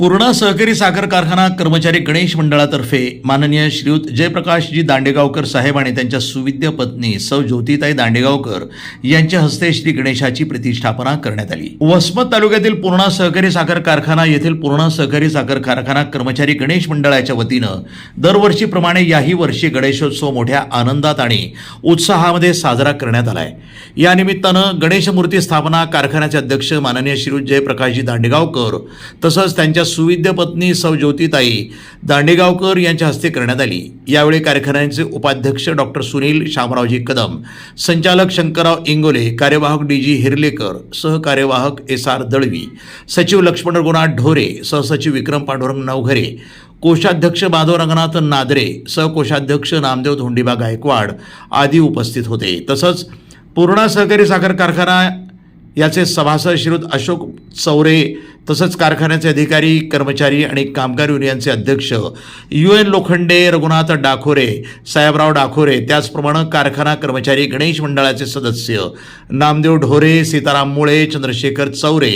पूर्णा सहकारी साखर कारखाना कर्मचारी गणेश मंडळातर्फे माननीय श्रीयुत जयप्रकाशजी दांडेगावकर साहेब आणि त्यांच्या सुविद्य पत्नी सौ ज्योतिताई दांडेगावकर यांच्या हस्ते श्री गणेशाची प्रतिष्ठापना करण्यात आली. वसमत तालुक्यातील पूर्णा सहकारी साखर कारखाना येथील पूर्णा सहकारी साखर कारखाना कर्मचारी गणेश मंडळाच्या वतीनं दरवर्षीप्रमाणे याही वर्षी गणेशोत्सव मोठ्या आनंदात आणि उत्साहामध्ये साजरा करण्यात आला आहे या निमित्तानं गणेश मूर्ती स्थापना कारखान्याचे अध्यक्ष माननीय श्रीयुत जयप्रकाशजी दांडेगावकर तसंच त्यांच्या सुविद्य पत्नी सौ ज्योतिताई दांडेगावकर यांच्या हस्ते करण्यात आली. यावेळी कारखान्याचे उपाध्यक्ष डॉक्टर सुनील शामरावजी कदम संचालक शंकरराव इंगोले कार्यवाहक डी जी हिरलेकर सहकार्यवाहक एस आर दळवी सचिव लक्ष्मण रघुनाथ ढोरे सहसचिव विक्रम पांडुरंग नवघरे कोषाध्यक्ष माधव रंगनाथ नादरे सहकोषाध्यक्ष नामदेव धोंडीबा गायकवाड आदी उपस्थित होते. तसंच पूर्णा सहकारी साखर कारखाना याचे सभासद श्रीयुत अशोक चौरे तसंच कारखान्याचे अधिकारी कर्मचारी आणि कामगार युनियनचे अध्यक्ष यू एन लोखंडे रघुनाथ डाखोरे साहेबराव डाखोरे त्याचप्रमाणे कारखाना कर्मचारी गणेश मंडळाचे सदस्य नामदेव ढोरे सीताराम मुळे चंद्रशेखर चौरे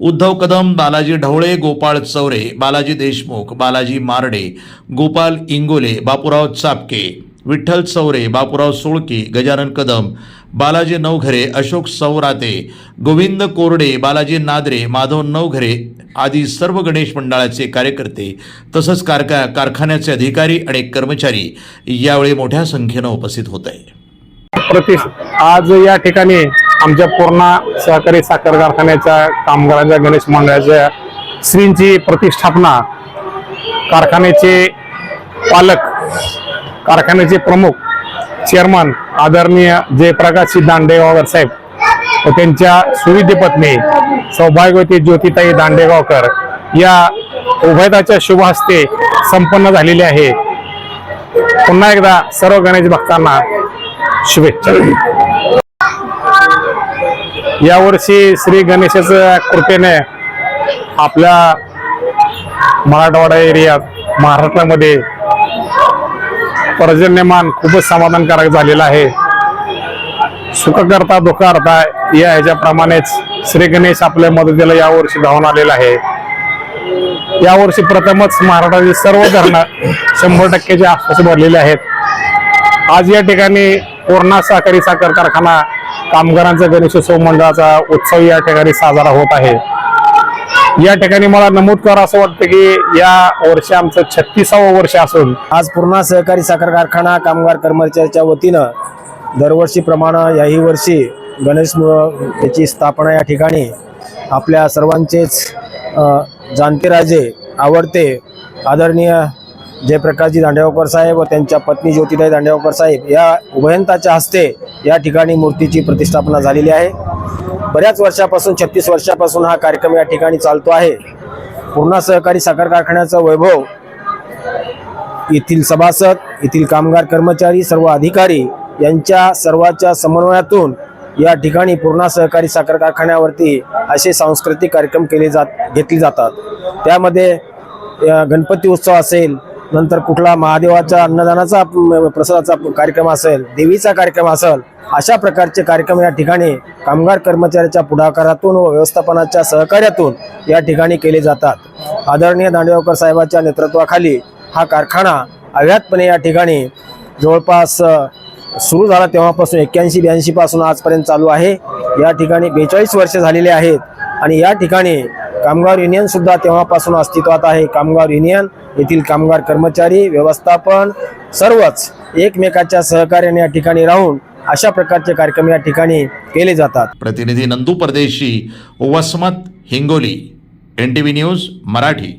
उद्धव कदम बालाजी ढवळे गोपाळ चौरे बालाजी देशमुख बालाजी मारडे गोपाल इंगोले बापूराव चापके विठ्ठल चौरे बापूराव सोळके गजानन कदम बालाजी नवघरे अशोक सौराते गोविंद कोरडे बालाजी नादरे माधव नवघरे आदी सर्व गणेश मंडळाचे कार्यकर्ते तसंच कारका कारखान्याचे अधिकारी आणि कर्मचारी यावेळी मोठ्या संख्येनं उपस्थित होत आहे आज या ठिकाणी आमच्या पूर्णा सहकारी साखर कारखान्याच्या कामगारांच्या गणेश मंडळाच्या श्रींची प्रतिष्ठापना कारखान्याचे पालक कारखान्याचे प्रमुख चेअरमन आदरणीय जयप्रकाश दांडेगावकर साहेब व त्यांच्या सुविद्य पत्नी सौभाग्यवती ज्योतिताई दांडेगावकर या उभयताच्या शुभ हस्ते संपन्न झालेले आहे. पुन्हा एकदा सर्व गणेश भक्तांना शुभेच्छा. यावर्षी श्री गणेशाच्या कृपेने आपल्या मराठवाडा एरियात महाराष्ट्रामध्ये पर्जन्यमान खूपच समाधानकारक झालेलं आहे. सुख करता दुःख करता या ह्याच्याप्रमाणेच श्री गणेश आपल्या मदतीला यावर्षी धावून आलेला आहे. यावर्षी प्रथमच महाराष्ट्रातील सर्व धरणं शंभर टक्क्याचे आसपास भरलेले आहेत. आज या ठिकाणी पूर्णा साखरी साखर कारखाना कामगारांचा गणेशोत्सव मंडळाचा उत्सव या ठिकाणी साजरा होत आहे. या ठिकाणी मला नमूद करा असं वाटतं की या वर्षी आमचं छत्तीसावं वर्ष असून आज पूर्णा सहकारी साखर कारखाना कामगार कर्मचाऱ्याच्या वतीनं दरवर्षीप्रमाणे याही वर्षी गणेश याची स्थापना या ठिकाणी आपल्या सर्वांचेच जाणते राजे आवडते. आदरणीय जयप्रकाशजी दांडेगावकर साहेब व त्यांच्या पत्नी ज्योतिताई दांडेगावकर साहेब या उभयंताच्या हस्ते या ठिकाणी मूर्तीची प्रतिष्ठापना झालेली आहे. बऱ्याच वर्षापासून छत्तीस वर्षापासून हा कार्यक्रम या ठिकाणी चालतो आहे. पूर्णा सहकारी साखर कारखान्याचा वैभव येथील सभासद येथील कामगार कर्मचारी सर्व अधिकारी यांच्या सर्वाच्या समन्वयातून या ठिकाणी पूर्णा सहकारी साखर कारखान्यावरती असे सांस्कृतिक कार्यक्रम केले जात घेतले जातात. त्यामध्ये गणपती उत्सव असेल नंतर कुठला महादेवाच्या अन्नदानाचा प्रसादाचा कार्यक्रम असेल देवीचा कार्यक्रम असेल अशा प्रकारचे कार्यक्रम या ठिकाणी कामगार कर्मचाऱ्याच्या पुढाकारातून व व्यवस्थापनाच्या सहकार्यातून या ठिकाणी केले जातात. आदरणीय दांडेगावकर साहेबाच्या नेतृत्वाखाली हा कारखाना अव्यातपणे या ठिकाणी जवळपास सुरू झाला तेव्हापासून एक्क्याऐंशी ब्याऐंशी पासून आजपर्यंत चालू आहे. या ठिकाणी बेचाळीस वर्षे झालेले आहेत आणि या ठिकाणी कामगार युनियन सुद्धा तेव्हापासून अस्तित्वात आहे. कामगार युनियन येथील कामगार कर्मचारी व्यवस्थापन सर्वच एकमेकाच्या सहकार्याने या ठिकाणी राहून अशा प्रकारचे कार्यक्रम या ठिकाणी केले जातात. प्रतिनिधी Nandu Pardeshi Vasmat Hingoli N T V news Marathi.